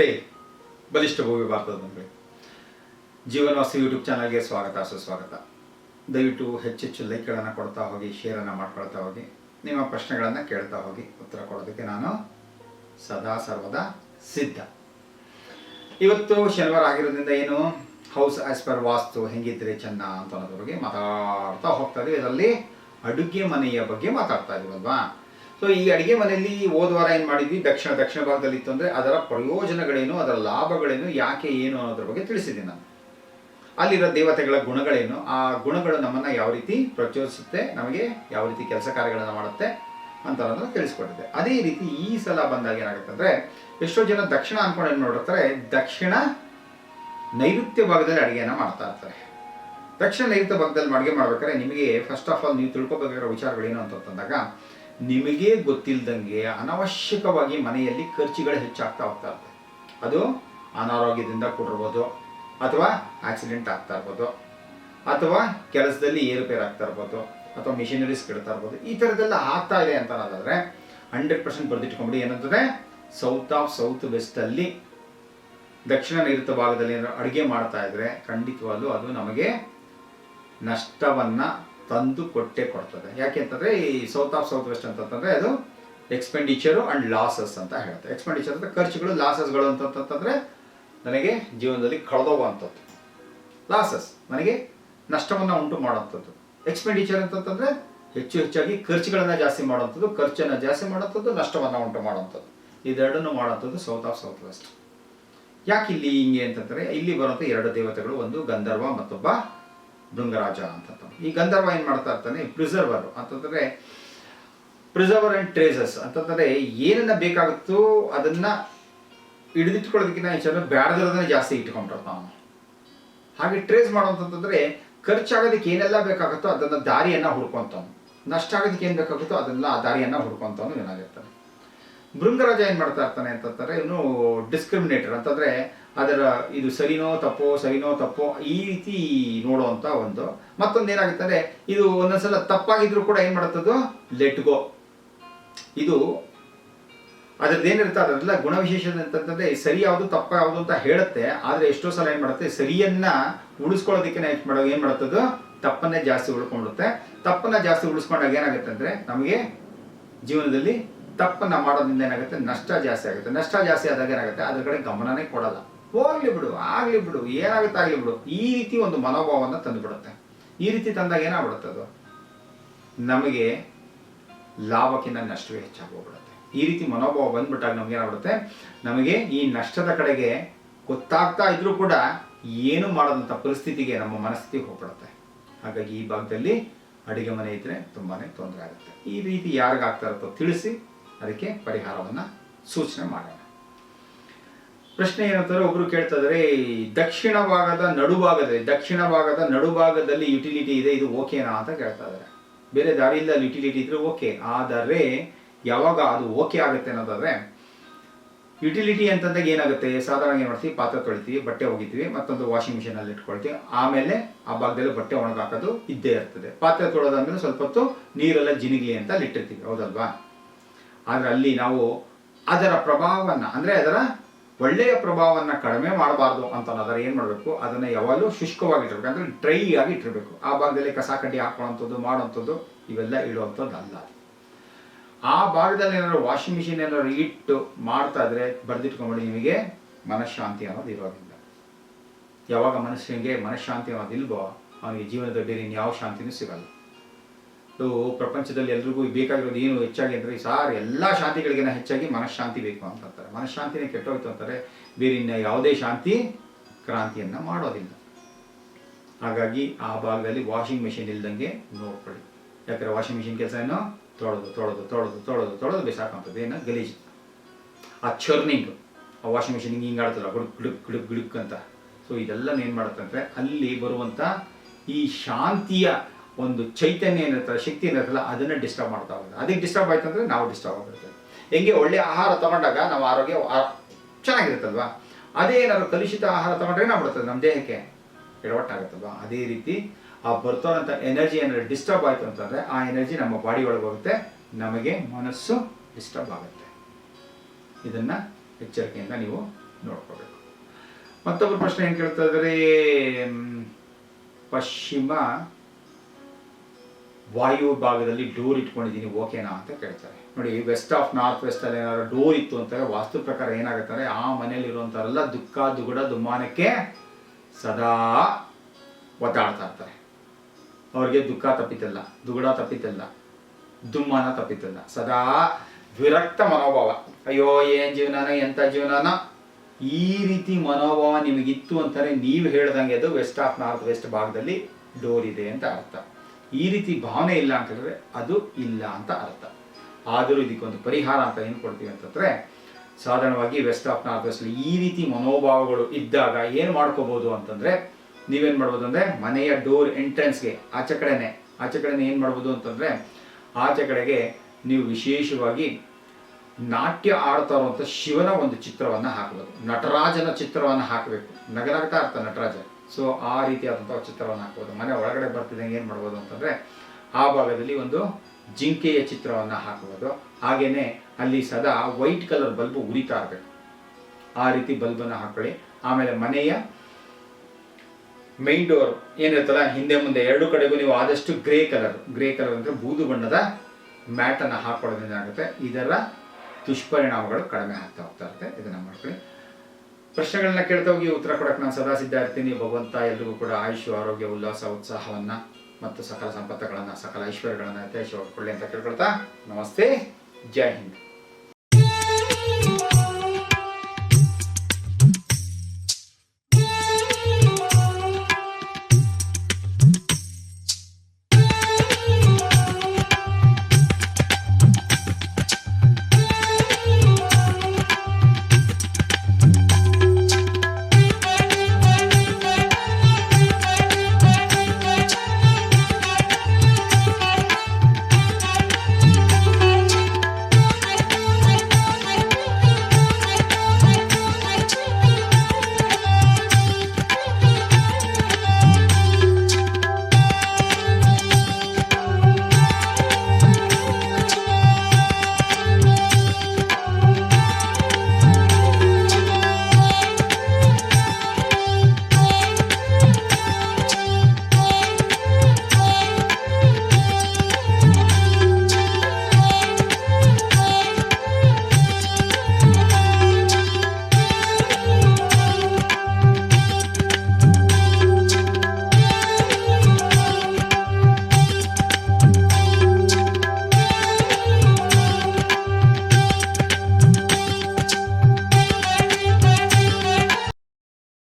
ನಮಸ್ತೆ. ಬಲಿಷ್ಠ ಭೂಮಿ ಭಾರತದ ನಮಗೆ ಜೀವನವಾಸಿ ಯೂಟ್ಯೂಬ್ ಚಾನಲ್ಗೆ ಸ್ವಾಗತ, ಸುಸ್ವಾಗತ. ದಯವಿಟ್ಟು ಹೆಚ್ಚೆಚ್ಚು ಲೈಕ್ಗಳನ್ನು ಕೊಡ್ತಾ ಹೋಗಿ ಶೇರನ್ನು ಮಾಡ್ಕೊಳ್ತಾ ಹೋಗಿ, ನಿಮ್ಮ ಪ್ರಶ್ನೆಗಳನ್ನು ಕೇಳ್ತಾ ಹೋಗಿ, ಉತ್ತರ ಕೊಡೋದಕ್ಕೆ ನಾನು ಸದಾ ಸರ್ವದಾ ಸಿದ್ಧ. ಇವತ್ತು ಶನಿವಾರ ಆಗಿರೋದ್ರಿಂದ ಏನು? ಹೌಸ್ ಆಸ್ ಪರ್ ವಾಸ್ತು, ಹೆಂಗಿದ್ರೆ ಚೆನ್ನ ಅಂತ ಅನ್ನೋದ್ರ ಬಗ್ಗೆ ಮಾತಾಡ್ತಾ ಹೋಗ್ತಾ ಇದೀವಿ. ಇದರಲ್ಲಿ ಅಡುಗೆ ಮನೆಯ ಬಗ್ಗೆ ಮಾತಾಡ್ತಾ ಇದೀವಿ ಅಲ್ವಾ? ಸೊ ಈ ಅಡುಗೆ ಮನೆಯಲ್ಲಿ ಹೋದ ವಾರ ಏನು ಮಾಡಿದ್ವಿ? ದಕ್ಷಿಣ ದಕ್ಷಿಣ ಭಾಗದಲ್ಲಿ ಇತ್ತು ಅಂದರೆ ಅದರ ಪ್ರಯೋಜನಗಳೇನು, ಅದರ ಲಾಭಗಳೇನು, ಯಾಕೆ ಏನು ಅನ್ನೋದ್ರ ಬಗ್ಗೆ ತಿಳಿಸಿದ್ದೀನಿ ನಾನು. ಅಲ್ಲಿರೋ ದೇವತೆಗಳ ಗುಣಗಳೇನು, ಆ ಗುಣಗಳು ನಮ್ಮನ್ನು ಯಾವ ರೀತಿ ಪ್ರಚೋದಿಸುತ್ತೆ, ನಮಗೆ ಯಾವ ರೀತಿ ಕೆಲಸ ಕಾರ್ಯಗಳನ್ನು ಮಾಡುತ್ತೆ ಅಂತ ಅನ್ನೋದನ್ನು ತಿಳಿಸ್ಕೊಟ್ಟಿದ್ದೆ ಅದೇ ರೀತಿ ಈ ಸಲ ಬಂದಾಗ ಏನಾಗುತ್ತೆ ಅಂದರೆ, ಎಷ್ಟೋ ಜನ ದಕ್ಷಿಣ ಅಂದ್ಕೊಂಡು ಏನು ಮಾಡಿರ್ತಾರೆ, ದಕ್ಷಿಣ ನೈಋತ್ಯ ಭಾಗದಲ್ಲಿ ಅಡುಗೆಯನ್ನು ಮಾಡ್ತಾ ಇರ್ತಾರೆ. ದಕ್ಷಿಣ ನೈಋತ್ಯ ಭಾಗದಲ್ಲಿ ಅಡುಗೆ ಮಾಡ್ಬೇಕಾದ್ರೆ ನಿಮಗೆ ಫಸ್ಟ್ ಆಫ್ ಆಲ್ ನೀವು ತಿಳ್ಕೊಬೇಕಾಗಿರೋ ವಿಚಾರಗಳೇನು ಅಂತಂದಾಗ ನಿಮಗೆ ಗೊತ್ತಿಲ್ಲದಂಗೆ ಅನವಶ್ಯಕವಾಗಿ ಮನೆಯಲ್ಲಿ ಖರ್ಚುಗಳು ಹೆಚ್ಚಾಗ್ತಾ ಹೋಗ್ತಾ ಇರುತ್ತೆ ಅದು ಅನಾರೋಗ್ಯದಿಂದ ಕೂಡಿರ್ಬೋದು, ಅಥವಾ ಆಕ್ಸಿಡೆಂಟ್ ಆಗ್ತಾ ಇರ್ಬೋದು, ಅಥವಾ ಕೆಲಸದಲ್ಲಿ ಏರುಪೇರು ಆಗ್ತಾ ಇರ್ಬೋದು, ಅಥವಾ ಮಿಷಿನರೀಸ್ ಕೆಡ್ತಾ ಇರ್ಬೋದು, ಈ ಥರದ್ದೆಲ್ಲ ಆಗ್ತಾ ಇದೆ ಅಂತ ಅನ್ನೋದಾದ್ರೆ ಹಂಡ್ರೆಡ್ ಪರ್ಸೆಂಟ್ ಬರೆದಿಟ್ಕೊಂಬಿಡಿ. ಏನಂತಂದರೆ ಸೌತ್ ಆಫ್ ಸೌತ್ ವೆಸ್ಟಲ್ಲಿ ದಕ್ಷಿಣ ನೈಋತ್ಯ ಭಾಗದಲ್ಲಿ ಏನಾದ್ರು ಅಡುಗೆ ಮಾಡ್ತಾ ಇದ್ರೆ ಖಂಡಿತವಾಗ್ಲೂ ಅದು ನಮಗೆ ನಷ್ಟವನ್ನ ತಂದು ಕೊಟ್ಟೆ ಕೊಡ್ತದೆ. ಯಾಕೆ ಅಂತಂದ್ರೆ ಈ ಸೌತ್ ಆಫ್ ಸೌತ್ ವೆಸ್ಟ್ ಅಂತಂದ್ರೆ ಅದು ಎಕ್ಸ್ಪೆಂಡಿಚರು ಅಂಡ್ ಲಾಸಸ್ ಅಂತ ಹೇಳುತ್ತೆ. ಎಕ್ಸ್ಪೆಂಡಿಚರ್ ಅಂದ್ರೆ ಖರ್ಚುಗಳು ಲಾಸಸ್ಗಳು ಅಂತಂತಂದ್ರೆ ನನಗೆ ಜೀವನದಲ್ಲಿ ಕಳೆದೋಗುವಂಥದ್ದು. ಲಾಸಸ್ ನನಗೆ ನಷ್ಟವನ್ನು ಉಂಟು ಮಾಡುವಂಥದ್ದು. ಎಕ್ಸ್ಪೆಂಡಿಚರ್ ಅಂತಂತಂದ್ರೆ ಹೆಚ್ಚು ಹೆಚ್ಚಾಗಿ ಖರ್ಚುಗಳನ್ನು ಜಾಸ್ತಿ ಮಾಡುವಂಥದ್ದು, ಖರ್ಚನ್ನು ಜಾಸ್ತಿ ಮಾಡುವಂಥದ್ದು, ನಷ್ಟವನ್ನು ಉಂಟು ಮಾಡುವಂಥದ್ದು. ಇದೆರಡನ್ನು ಮಾಡುವಂಥದ್ದು ಸೌತ್ ಆಫ್ ಸೌತ್ ವೆಸ್ಟ್ ಯಾಕೆ ಇಲ್ಲಿ ಹಿಂಗೆ ಅಂತಂದ್ರೆ, ಇಲ್ಲಿ ಬರುವಂಥ ಎರಡು ದೇವತೆಗಳು, ಒಂದು ಗಂಧರ್ವ ಮತ್ತೊಬ್ಬ ಭೃಂಗರಾಜ ಅಂತ ಈ ಗಂಧರ್ವ ಏನ್ ಮಾಡ್ತಾ ಇರ್ತಾನೆ? ಪ್ರಿಸರ್ವರ್ ಅಂತಂದ್ರೆ ಪ್ರಿಸರ್ವರ್ ಅಂಡ್ ಟ್ರೇಸಸ್ ಅಂತಂದ್ರೆ ಏನನ್ನ ಬೇಕಾಗುತ್ತೋ ಅದನ್ನ ಹಿಡಿದಿಟ್ಕೊಳ್ಳೋದಕ್ಕಿಂತ ಹೆಚ್ಚಾಗಿ ಬ್ಯಾಡದಿರೋದನ್ನ ಜಾಸ್ತಿ ಇಟ್ಕೊಂಡಿರ್ತಾವ ಹಾಗೆ ಟ್ರೇಸ್ ಮಾಡುವಂತಂದ್ರೆ ಖರ್ಚಾಗೋದಕ್ಕೆ ಏನೆಲ್ಲ ಬೇಕಾಗುತ್ತೋ ಅದನ್ನ ದಾರಿಯನ್ನ ಹುಡ್ಕೊಂತಾನು ನಷ್ಟ ಆಗೋದಕ್ಕೆ ಏನ್ ಬೇಕಾಗುತ್ತೋ ಅದನ್ನ ಆ ದಾರಿಯನ್ನ ಹುಡ್ಕೊಂತಾನು ಏನಾಗಿರ್ತಾನೆ ಭೃಂಗರಾಜ ಏನ್ ಮಾಡ್ತಾ ಇರ್ತಾನೆ ಅಂತಂದ್ರೆ ಇವನು ಡಿಸ್ಕ್ರಿಮಿನೇಟರ್ ಅಂತಂದ್ರೆ ಅದರ ಇದು ಸರಿನೋ ತಪ್ಪೋ ಸರಿನೋ ತಪ್ಪೋ ಈ ರೀತಿ ನೋಡುವಂತ ಒಂದು. ಮತ್ತೊಂದು ಏನಾಗುತ್ತದೆ ಇದು ಒಂದೊಂದ್ಸಲ ತಪ್ಪಾಗಿದ್ರು ಕೂಡ ಏನ್ ಮಾಡುತ್ತದು ಲೆಟ್ ಗೋ ಇದು ಅದ್ರದ್ದು ಏನಿರುತ್ತೆ ಅದರೆಲ್ಲ ಗುಣವಿಶೇಷ ಅಂತಂದ್ರೆ ಸರಿ ಯಾವುದು, ತಪ್ಪ ಯಾವುದು ಅಂತ ಹೇಳುತ್ತೆ, ಆದ್ರೆ ಎಷ್ಟೋ ಸಲ ಏನ್ ಮಾಡುತ್ತೆ, ಸರಿಯನ್ನ ಉಳಿಸ್ಕೊಳ್ಳೋದಕ್ಕೆ ಏನ್ ಮಾಡೋ, ಏನು ತಪ್ಪನ್ನೇ ಜಾಸ್ತಿ ಉಳ್ಕೊಂಡ್ಬಿಡುತ್ತೆ ತಪ್ಪನ್ನ ಜಾಸ್ತಿ ಉಳಿಸ್ಕೊಂಡಾಗ ಏನಾಗುತ್ತೆ ಅಂದ್ರೆ, ನಮಗೆ ಜೀವನದಲ್ಲಿ ತಪ್ಪನ್ನ ಮಾಡೋದ್ರಿಂದ ಏನಾಗುತ್ತೆ? ನಷ್ಟ ಜಾಸ್ತಿ ಆಗುತ್ತೆ. ನಷ್ಟ ಜಾಸ್ತಿ ಆದಾಗ ಏನಾಗುತ್ತೆ? ಅದ್ರ ಕಡೆ ಗಮನನೇ ಕೊಡಲ್ಲ. ಹೋಗ್ಲಿ ಬಿಡು, ಆಗ್ಲಿ ಬಿಡು, ಏನಾಗುತ್ತೆ ಆಗ್ಲಿ ಬಿಡು. ಈ ರೀತಿ ಒಂದು ಮನೋಭಾವನ ತಂದುಬಿಡುತ್ತೆ. ಈ ರೀತಿ ತಂದಾಗ ಏನಾಗ್ಬಿಡುತ್ತೆ ಅದು? ನಮಗೆ ಲಾಭಕ್ಕಿಂತ ನಷ್ಟವೇ ಹೆಚ್ಚಾಗೋಗ್ಬಿಡುತ್ತೆ ಈ ರೀತಿ ಮನೋಭಾವ ಬಂದ್ಬಿಟ್ಟಾಗ ನಮ್ಗೆ ಏನಾಗ್ಬಿಡುತ್ತೆ? ನಮಗೆ ಈ ನಷ್ಟದ ಕಡೆಗೆ ಗೊತ್ತಾಗ್ತಾ ಇದ್ರೂ ಕೂಡ ಏನು ಮಾಡೋದಂಥ ಪರಿಸ್ಥಿತಿಗೆ ನಮ್ಮ ಮನಸ್ಥಿತಿಗೆ ಹೋಗ್ಬಿಡುತ್ತೆ. ಹಾಗಾಗಿ ಈ ಭಾಗದಲ್ಲಿ ಅಡಿಗೆ ಮನೆ ಇದ್ರೆ ತುಂಬಾನೇ ತೊಂದರೆ ಆಗುತ್ತೆ. ಈ ರೀತಿ ಯಾರಿಗಾಗ್ತಾ ಇರುತ್ತೋ ತಿಳಿಸಿ. ಅದಕ್ಕೆ ಪರಿಹಾರವನ್ನು ಸೂಚನೆ ಮಾಡೋಣ. ಪ್ರಶ್ನೆ ಏನಂತಾರೆ ಒಬ್ರು ಕೇಳ್ತಾ ಇದ್ದಾರೆ ದಕ್ಷಿಣ ಭಾಗದ ನಡುಭಾಗದಲ್ಲಿ, ದಕ್ಷಿಣ ಭಾಗದ ನಡುಭಾಗದಲ್ಲಿ ಯುಟಿಲಿಟಿ ಇದೆ, ಇದು ಓಕೆನಾ ಅಂತ ಕೇಳ್ತಾ ಇದ್ದಾರೆ. ಬೇರೆ ದಾರಿ ಇಲ್ಲ ಯುಟಿಲಿಟಿ ಇದ್ರೆ ಓಕೆ ಆದರೆ ಯಾವಾಗ ಅದು ಓಕೆ ಆಗುತ್ತೆ ಅನ್ನೋದಾದ್ರೆ ಯುಟಿಲಿಟಿ ಅಂತಂದಾಗ ಏನಾಗುತ್ತೆ? ಸಾಧಾರಣ ಏನು ಮಾಡ್ತೀವಿ? ಪಾತ್ರೆ ತೊಳಿತೀವಿ, ಬಟ್ಟೆ ಒಗಿತೀವಿ, ಮತ್ತೊಂದು ವಾಷಿಂಗ್ ಮಿಷಿನ್ ಅಲ್ಲಿ ಇಟ್ಕೊಳ್ತೀವಿ, ಆಮೇಲೆ ಆ ಭಾಗದಲ್ಲಿ ಬಟ್ಟೆ ಒಣಗಾಕೋದು ಇದ್ದೇ ಇರ್ತದೆ. ಪಾತ್ರೆ ತೊಳೆದಾದ್ಮೇಲೆ ಸ್ವಲ್ಪ ಹೊತ್ತು ನೀರೆಲ್ಲ ಜಿನಿಗಿ ಅಂತ ಅಲ್ಲಿ ಇಟ್ಟಿರ್ತೀವಿ, ಹೌದಲ್ವಾ? ಆದ್ರೆ ಅಲ್ಲಿ ನಾವು ಅದರ ಪ್ರಭಾವವನ್ನು, ಅಂದರೆ ಅದರ ಒಳ್ಳೆಯ ಪ್ರಭಾವವನ್ನು ಕಡಿಮೆ ಮಾಡಬಾರ್ದು ಅಂತ ಅದರ ಏನು ಮಾಡಬೇಕು? ಅದನ್ನು ಯಾವಾಗಲೂ ಶುಷ್ಕವಾಗಿಟ್ಟಿರ್ಬೇಕು ಅಂದರೆ ಡ್ರೈ ಆಗಿ ಇಟ್ಟಿರಬೇಕು. ಆ ಭಾಗದಲ್ಲಿ ಕಸ ಕಡ್ಡಿ ಹಾಕೊಳ್ಳೋಂಥದ್ದು ಮಾಡುವಂಥದ್ದು, ಇವೆಲ್ಲ ಇಡುವಂಥದ್ದು ಅಲ್ಲ ಆ ಭಾಗದಲ್ಲಿ ಏನಾದ್ರು ವಾಷಿಂಗ್ ಮಿಷಿನ್ ಏನಾದ್ರು ಇಟ್ಟು ಮಾಡ್ತಾ ಇದ್ರೆ ಬರ್ದಿಟ್ಕೊಂಬಿಡಿ ನಿಮಗೆ ಮನಃಶಾಂತಿ ಅನ್ನೋದು ಇರೋದಿಲ್ಲ. ಯಾವಾಗ ಮನುಷ್ಯನಿಗೆ ಮನಃಶಾಂತಿ ಅನ್ನೋದು ಇಲ್ವೋ ಅವನಿಗೆ ಜೀವನದ ಬೇರೆ ಯಾವ ಶಾಂತಿನೂ ಸಿಗಲ್ಲ. ಪ್ರಪಂಚದಲ್ಲಿ ಎಲ್ರಿಗೂ ಬೇಕಾಗಿರೋದು ಏನು ಹೆಚ್ಚಾಗಿ ಅಂದರೆ ಸಾರ್ ಎಲ್ಲ ಶಾಂತಿಗಳಿಗಿನ ಹೆಚ್ಚಾಗಿ ಮನಃಶಾಂತಿ ಬೇಕು ಅಂತ ಅಂತಾರೆ. ಮನಃಶಾಂತಿನೇ ಕೆಟ್ಟೋಯ್ತು ಅಂತಾರೆ. ಬೇರೆ ಇನ್ನು ಯಾವುದೇ ಶಾಂತಿ ಕ್ರಾಂತಿಯನ್ನು ಮಾಡೋದಿಲ್ಲ. ಹಾಗಾಗಿ ಆ ಭಾಗದಲ್ಲಿ ವಾಷಿಂಗ್ ಮಿಷಿನ್ ಇಲ್ದಂಗೆ ನೋಡ್ಕೊಳ್ಳಿ. ಯಾಕಂದರೆ ವಾಷಿಂಗ್ ಮಿಷಿನ್ ಕೆಲಸ ಏನು? ತೊಳೆದು ತೊಳೆದು ತೊಳೆದು ತೊಳೆದು ತೊಳೆದು ಬೇಸಾಕಂಥದ್ದು ಏನು? ಗಲೀಜು. ಆ ಚರ್ನಿಂಗ್ ಆ ವಾಷಿಂಗ್ ಮಿಷಿನ್ ಹಿಂಗೆ ಹಿಂಗೆ ಆಡ್ತಲ್ಲ ಗುಡುಕ್ ಗುಡುಕ್ ಗುಡುಕ್ ಗುಡುಕ್ ಅಂತ. ಸೊ ಇದೆಲ್ಲ ಏನು ಮಾಡುತ್ತಂದರೆ ಅಲ್ಲಿ ಬರುವಂಥ ಈ ಶಾಂತಿಯ ಒಂದು ಚೈತನ್ಯ ಏನಿರ್ತದೆ, ಶಕ್ತಿ ಏನಿರ್ತಲ್ಲ ಅದನ್ನ ಡಿಸ್ಟರ್ಬ್ ಮಾಡ್ತಾ ಹೋಗುತ್ತೆ. ಅದಕ್ಕೆ ಡಿಸ್ಟರ್ಬ್ ಆಯ್ತು ಅಂದ್ರೆ ನಾವು ಡಿಸ್ಟರ್ಬ್ ಆಗಿರ್ತೇವೆ ಹೆಂಗೆ ಒಳ್ಳೆ ಆಹಾರ ತಗೊಂಡಾಗ ನಾವು ಆರೋಗ್ಯ ಚೆನ್ನಾಗಿರುತ್ತಲ್ವಾ? ಅದೇ ಏನಾದ್ರು ಕಲುಷಿತ ಆಹಾರ ತಗೊಂಡ್ರೆ ಬಿಡ್ತದೆ ನಮ್ಮ ದೇಹಕ್ಕೆ ಎಡವಟ್ಟಾಗುತ್ತಲ್ವಾ? ಅದೇ ರೀತಿ ಆ ಬರ್ತಾರಂಥ ಎನರ್ಜಿ ಏನಾದ್ರು ಡಿಸ್ಟರ್ಬ್ ಆಯ್ತು ಅಂತಂದ್ರೆ ಆ ಎನರ್ಜಿ ನಮ್ಮ ಬಾಡಿ ಒಳಗೆ ಹೋಗುತ್ತೆ, ನಮಗೆ ಮನಸ್ಸು ಡಿಸ್ಟರ್ಬ್ ಆಗುತ್ತೆ. ಇದನ್ನ ಎಚ್ಚರಿಕೆಯಿಂದ ನೀವು ನೋಡ್ಕೋಬೇಕು. ಮತ್ತೊಬ್ಬರು ಪ್ರಶ್ನೆ ಏನು ಕೇಳ್ತಾ ಇದ್ದಾರೆ? ಪಶ್ಚಿಮ ವಾಯು ಭಾಗದಲ್ಲಿ ಡೋರ್ ಇಟ್ಕೊಂಡಿದ್ದೀನಿ ಓಕೆನಾ ಅಂತ ಕೇಳ್ತಾರೆ. ನೋಡಿ ವೆಸ್ಟ್ ಆಫ್ ನಾರ್ತ್ ವೆಸ್ಟ್ ಅಲ್ಲಿ ಏನಾದ್ರು ಡೋರ್ ಇತ್ತು ಅಂತಾರೆ, ವಾಸ್ತು ಪ್ರಕಾರ ಏನಾಗುತ್ತಾರೆ, ಆ ಮನೆಯಲ್ಲಿ ಇರುವಂತವರೆಲ್ಲ ದುಃಖ, ದುಗುಡ, ದುಮ್ಮಾನಕ್ಕೆ ಸದಾ ಒದ್ದಾಡ್ತಾ ಇರ್ತಾರೆ. ಅವ್ರಿಗೆ ದುಃಖ ತಪ್ಪಿತಲ್ಲ, ದುಗುಡ ತಪ್ಪಿತಲ್ಲ, ದುಮ್ಮಾನ ತಪ್ಪಿತಲ್ಲ, ಸದಾ ವಿರಕ್ತ ಮನೋಭಾವ. ಅಯ್ಯೋ, ಏನ್ ಜೀವನನ, ಎಂತ ಜೀವನನ? ಈ ರೀತಿ ಮನೋಭಾವ ನಿಮಗಿತ್ತು ಅಂತಾರೆ, ನೀವು ಹೇಳ್ದಂಗೆ ಅದು ವೆಸ್ಟ್ ಆಫ್ ನಾರ್ತ್ ವೆಸ್ಟ್ ಭಾಗದಲ್ಲಿ ಡೋರ್ ಇದೆ ಅಂತ ಅರ್ಥ. ಈ ರೀತಿ ಭಾವನೆ ಇಲ್ಲ ಅಂತ ಹೇಳಿದ್ರೆ ಅದು ಇಲ್ಲ ಅಂತ ಅರ್ಥ. ಆದರೂ ಇದಕ್ಕೊಂದು ಪರಿಹಾರ ಅಂತ ಏನು ಕೊಡ್ತೀವಿ ಅಂತಂದ್ರೆ, ಸಾಧಾರಣವಾಗಿ ವೆಸ್ಟ್ ಆಫ್ ನಾರ್ತ್ ಈ ರೀತಿ ಮನೋಭಾವಗಳು ಇದ್ದಾಗ ಏನು ಮಾಡ್ಕೋಬಹುದು ಅಂತಂದ್ರೆ, ನೀವೇನು ಮಾಡ್ಬೋದು ಅಂದರೆ ಮನೆಯ ಡೋರ್ ಎಂಟ್ರೆನ್ಸ್ಗೆ ಆಚೆ ಕಡೆನೆ ಆಚೆ ಕಡೆನೆ ಏನು ಮಾಡ್ಬೋದು ಅಂತಂದ್ರೆ, ಆಚೆ ಕಡೆಗೆ ನೀವು ವಿಶೇಷವಾಗಿ ನಾಟ್ಯ ಆಡ್ತಾ ಇರುವಂಥ ಶಿವನ ಒಂದು ಚಿತ್ರವನ್ನ ಹಾಕಬಹುದು ನಟರಾಜನ ಚಿತ್ರವನ್ನ ಹಾಕಬೇಕು. ನಗನಾಗ್ತಾ ಇರ್ತಾರೆ ನಟರಾಜ. ಸೊ ಆ ರೀತಿಯಾದಂಥ ಚಿತ್ರವನ್ನು ಹಾಕ್ಬೋದು. ಮನೆ ಒಳಗಡೆ ಬರ್ತಿದ್ದಂಗೆ ಏನು ಮಾಡ್ಬೋದು ಅಂತಂದರೆ ಆ ಭಾಗದಲ್ಲಿ ಒಂದು ಜಿಂಕೆಯ ಚಿತ್ರವನ್ನು ಹಾಕ್ಬೋದು. ಹಾಗೆಯೇ ಅಲ್ಲಿ ಸದಾ ವೈಟ್ ಕಲರ್ ಬಲ್ಬ್ ಉರಿತಾ ಇರಬೇಕು. ಆ ರೀತಿ ಬಲ್ಬನ್ನು ಹಾಕೊಳ್ಳಿ. ಆಮೇಲೆ ಮನೆಯ ಮೈನ್ ಡೋರ್ ಏನಿರ್ತಲ್ಲ ಹಿಂದೆ ಮುಂದೆ ಎರಡು ಕಡೆಗೂ ನೀವು ಆದಷ್ಟು ಗ್ರೇ ಕಲರ್ ಗ್ರೇ ಕಲರ್ ಅಂದರೆ ಬೂದು ಬಣ್ಣದ ಮ್ಯಾಟನ್ನು ಹಾಕ್ಕೊಳ್ಳೋದ್ರಿಂದ ಆಗುತ್ತೆ. ಇದರ ದುಷ್ಪರಿಣಾಮಗಳು ಕಡಿಮೆ ಆಗ್ತಾ ಹೋಗ್ತಾ ಇರುತ್ತೆ. ಇದನ್ನು ಮಾಡ್ಕೊಳ್ಳಿ. ಪ್ರಶ್ನೆಗಳನ್ನ ಕೇಳ್ತಾ ಹೋಗಿ ಉತ್ತರ ಕೊಡಕ್ಕೆ ನಾನು ಸದಾ ಸಿದ್ಧ ಇರ್ತೀನಿ. ಭಗವಂತ ಎಲ್ರಿಗೂ ಕೂಡ ಆಯುಷ್, ಆರೋಗ್ಯ, ಉಲ್ಲಾಸ, ಉತ್ಸಾಹವನ್ನ ಮತ್ತು ಸಕಲ ಸಂಪತ್ತುಗಳನ್ನ, ಸಕಲ ಐಶ್ವರ್ಯಗಳನ್ನ ಯಥೇಚ್ಛವಾಗಿ ಕೊಡಲಿ ಅಂತ ಕೇಳ್ಕೊಳ್ತಾ ನಮಸ್ತೆ. ಜೈ ಹಿಂದ್.